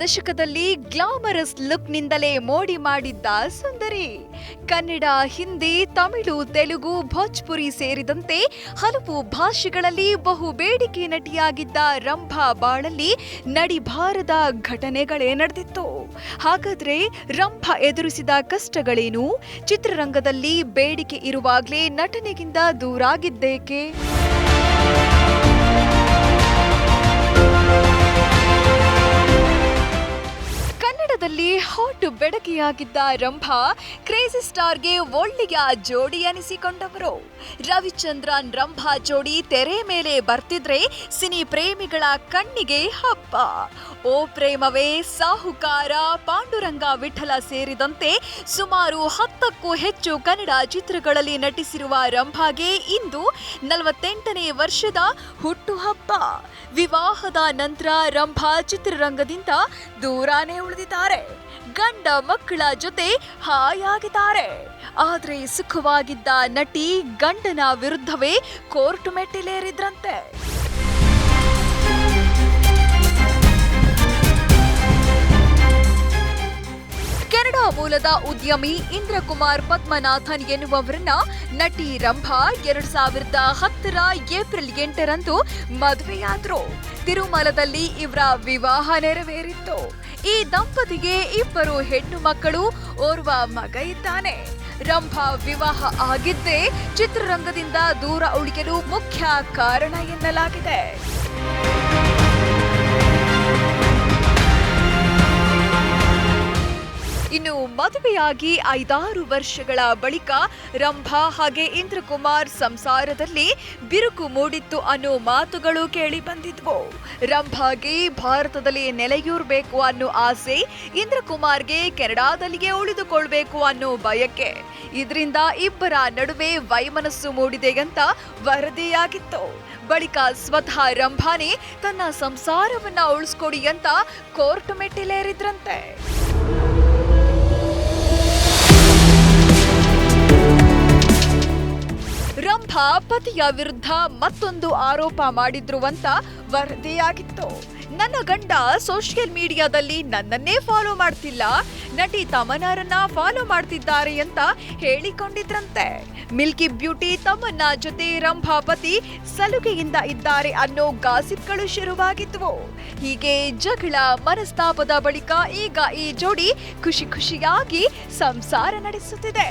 ದಶಕದಲ್ಲಿ ಗ್ಲಾಮರಸ್ ಲುಕ್ನಿಂದಲೇ ಮೋಡಿ ಮಾಡಿದ್ದ ಸುಂದರಿ. ಕನ್ನಡ, ಹಿಂದಿ, ತಮಿಳು, ತೆಲುಗು, ಭೋಜ್ಪುರಿ ಸೇರಿದಂತೆ ಹಲವು ಭಾಷೆಗಳಲ್ಲಿ ಬಹು ಬೇಡಿಕೆ ನಟಿಯಾಗಿದ್ದ ರಂಭಾ ಬಾಳಲ್ಲಿ ನಡಿಬಾರದ ಘಟನೆಗಳೇ ನಡೆದಿತ್ತು. ಹಾಗಾದ್ರೆ ರಂಭಾ ಎದುರಿಸಿದ ಕಷ್ಟಗಳೇನು? ಚಿತ್ರರಂಗದಲ್ಲಿ ಬೇಡಿಕೆ ಇರುವಾಗಲೇ ನಟನೆಗಿಂತ ದೂರಾಗಿದ್ದೇಕೆ? ಬೆಡಕಿಯಾಗಿದ್ದ ರಂಭಾ ಕ್ರೇಜಿ ಸ್ಟಾರ್ಗೆ ಒಳ್ಳೆಯ ಜೋಡಿ ಅನಿಸಿಕೊಂಡವರು. ರವಿಚಂದ್ರನ್ ರಂಭಾ ಜೋಡಿ ತೆರೆ ಮೇಲೆ ಬರ್ತಿದ್ರೆ ಸಿನಿ ಪ್ರೇಮಿಗಳ ಕಣ್ಣಿಗೆ ಹಬ್ಬ. ಓ ಪ್ರೇಮವೇ, ಸಾಹುಕಾರ, ಪಾಂಡುರಂಗ ವಿಠಲ ಸೇರಿದಂತೆ ಸುಮಾರು ಹತ್ತಕ್ಕೂ ಹೆಚ್ಚು ಕನ್ನಡ ಚಿತ್ರಗಳಲ್ಲಿ ನಟಿಸಿರುವ ರಂಭಾಗೆ ಇಂದು ನಲವತ್ತೆಂಟನೇ ವರ್ಷದ ಹುಟ್ಟುಹಬ್ಬ. ವಿವಾಹದ ನಂತರ ರಂಭಾ ಚಿತ್ರರಂಗದಿಂದ ದೂರಾನೇ ಉಳಿದಿದ್ದಾರೆ. ಗಂಡ ಮಕ್ಕಳ ಜೊತೆ ಹಾಯಾಗಿದ್ದಾರೆ. ಆದ್ರೆ ಸುಖವಾಗಿದ್ದ ನಟಿ ಗಂಡನ ವಿರುದ್ಧವೇ ಕೋರ್ಟ್ ಮೆಟ್ಟಿಲೇರಿದ್ರಂತೆ. ಕೆನಡಾ ಮೂಲದ ಉದ್ಯಮಿ ಇಂದ್ರಕುಮಾರ್ ಪದ್ಮನಾಥನ್ ಎನ್ನುವವರನ್ನ ನಟಿ ರಂಭಾ ಎರಡ್ ಸಾವಿರದ ಹತ್ತರ ಏಪ್ರಿಲ್ ಎಂಟರಂದು ಮದುವೆಯಾದ್ರು. ತಿರುಮಲದಲ್ಲಿ ಇವರ ವಿವಾಹ ನೆರವೇರಿತ್ತು. ಈ ದಂಪತಿಗೆ ಇಬ್ಬರು ಹೆಣ್ಣು ಮಕ್ಕಳು, ಓರ್ವ ಮಗ ಇದ್ದಾನೆ. ರಂಭಾ ವಿವಾಹ ಆಗಿದ್ದೇ ಚಿತ್ರರಂಗದಿಂದ ದೂರ ಉಳಿಯಲು ಮುಖ್ಯ ಕಾರಣ ಎನ್ನಲಾಗಿದೆ. ಮದುವೆಯಾಗಿ ಐದಾರು ವರ್ಷಗಳ ಬಳಿಕ ರಂಭಾ ಹಾಗೆ ಇಂದ್ರಕುಮಾರ್ ಸಂಸಾರದಲ್ಲಿ ಬಿರುಕು ಮೂಡಿತ್ತು ಅನ್ನೋ ಮಾತುಗಳು ಕೇಳಿ ಬಂದಿದ್ವು. ರಂಭಾಗೆ ಭಾರತದಲ್ಲಿ ನೆಲೆಯೂರ್ಬೇಕು ಅನ್ನೋ ಆಸೆ ಇಂದ್ರಕುಮಾರ್ಗೆ ಕೆನಡಾದಲ್ಲಿಯೇ ಉಳಿದುಕೊಳ್ಬೇಕು ಅನ್ನೋ ಬಯಕೆ. ಇದರಿಂದ ಇಬ್ಬರ ನಡುವೆ ವೈಮನಸ್ಸು ಮೂಡಿದೆ ಅಂತ ವರದಿಯಾಗಿತ್ತು. ಬಳಿಕ ಸ್ವತಃ ರಂಭಾನೆ ತನ್ನ ಸಂಸಾರವನ್ನ ಉಳಿಸ್ಕೊಡಿ ಅಂತ ಕೋರ್ಟ್ ಮೆಟ್ಟಿಲೇರಿದ್ರಂತೆ. ರಂಭಾ ಪತಿಯ ವಿರುದ್ಧ ಮತ್ತೊಂದು ಆರೋಪ ಮಾಡಿದ್ರು ಅಂತ ವರದಿಯಾಗಿತ್ತು. ನನ್ನ ಗಂಡ ಸೋಷಿಯಲ್ ಮೀಡಿಯಾದಲ್ಲಿ ನನ್ನನ್ನೇ ಫಾಲೋ ಮಾಡ್ತಿಲ್ಲ. ನಟಿ ತಮನಾರನ್ನ ಫಾಲೋ ಮಾಡ್ತಿದ್ದಾರೆ ಅಂತ ಹೇಳಿಕೊಂಡಿದ್ರಂತೆ. ಮಿಲ್ಕಿ ಬ್ಯೂಟಿ ತಮ್ಮನ್ನ ಜೊತೆ ರಂಭಾಪತಿ ಸಲುಗೆಯಿಂದ ಇದ್ದಾರೆ ಅನ್ನೋ ಗಾಸಿಪ್ಗಳು ಶುರುವಾಗಿದ್ವು. ಹೀಗೆ ಜಗಳ ಮನಸ್ತಾಪದ ಬಳಿಕ ಈಗ ಈ ಜೋಡಿ ಖುಷಿ ಖುಷಿಯಾಗಿ ಸಂಸಾರ ನಡೆಸುತ್ತಿದೆ.